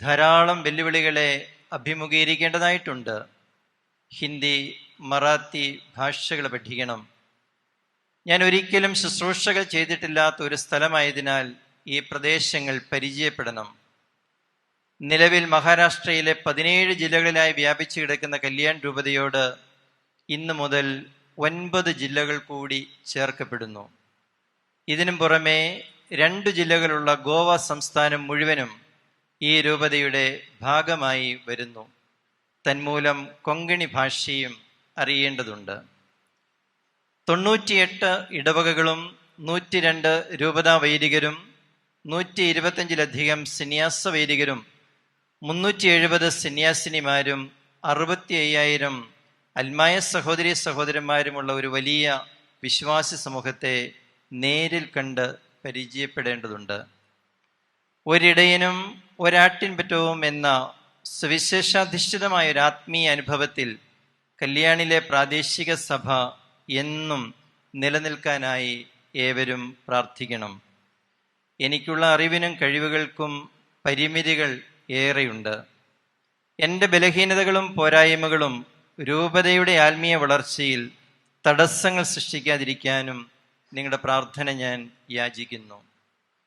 ധാരാളം വെല്ലുവിളികളെ അഭിമുഖീകരിക്കേണ്ടതായിട്ടുണ്ട്. ഹിന്ദി മറാത്തി ഭാഷകൾ പഠിക്കണം. ഞാൻ ഒരിക്കലും ശുശ്രൂഷകൾ ചെയ്തിട്ടില്ലാത്ത ഒരു സ്ഥലമായതിനാൽ ഈ പ്രദേശങ്ങൾ പരിചയപ്പെടണം. നിലവിൽ മഹാരാഷ്ട്രയിലെ പതിനേഴ് ജില്ലകളിലായി വ്യാപിച്ചു കിടക്കുന്ന കല്യാൺ രൂപതയോട് ഇന്ന് മുതൽ ഒൻപത് ജില്ലകൾ കൂടി ചേർക്കപ്പെടുന്നു. ഇതിനും പുറമെ രണ്ട് ജില്ലകളുള്ള ഗോവ സംസ്ഥാനം മുഴുവനും ഈ രൂപതയുടെ ഭാഗമായി വരുന്നു. തന്മൂലം കൊങ്കണി ഭാഷയും അറിയേണ്ടതുണ്ട്. തൊണ്ണൂറ്റിയെട്ട് ഇടവകകളും നൂറ്റി രണ്ട് രൂപതാ വൈദികരും നൂറ്റി ഇരുപത്തഞ്ചിലധികം സന്യാസ വൈദികരും മുന്നൂറ്റി എഴുപത് സന്യാസിനിമാരും അറുപത്തി അയ്യായിരം അൽമായ സഹോദരി സഹോദരന്മാരുമുള്ള ഒരു വലിയ വിശ്വാസി സമൂഹത്തെ നേരിൽ കണ്ട് പരിചയപ്പെടേണ്ടതുണ്ട്. ഒരിടയനും ഒരാട്ടിൻപറ്റവും എന്ന സുവിശേഷാധിഷ്ഠിതമായ ഒരു ആത്മീയ അനുഭവത്തിൽ കല്യാണിലെ പ്രാദേശിക സഭ എന്നും നിലനിൽക്കാനായി ഏവരും പ്രാർത്ഥിക്കണം. എനിക്കുള്ള അറിവിനും കഴിവുകൾക്കും പരിമിതികൾ ഏറെയുണ്ട്. എന്റെ ബലഹീനതകളും പോരായ്മകളും രൂപതയുടെ ആത്മീയ വളർച്ചയിൽ തടസ്സങ്ങൾ സൃഷ്ടിക്കാതിരിക്കാനും നിങ്ങളുടെ പ്രാർത്ഥന ഞാൻ യാചിക്കുന്നു.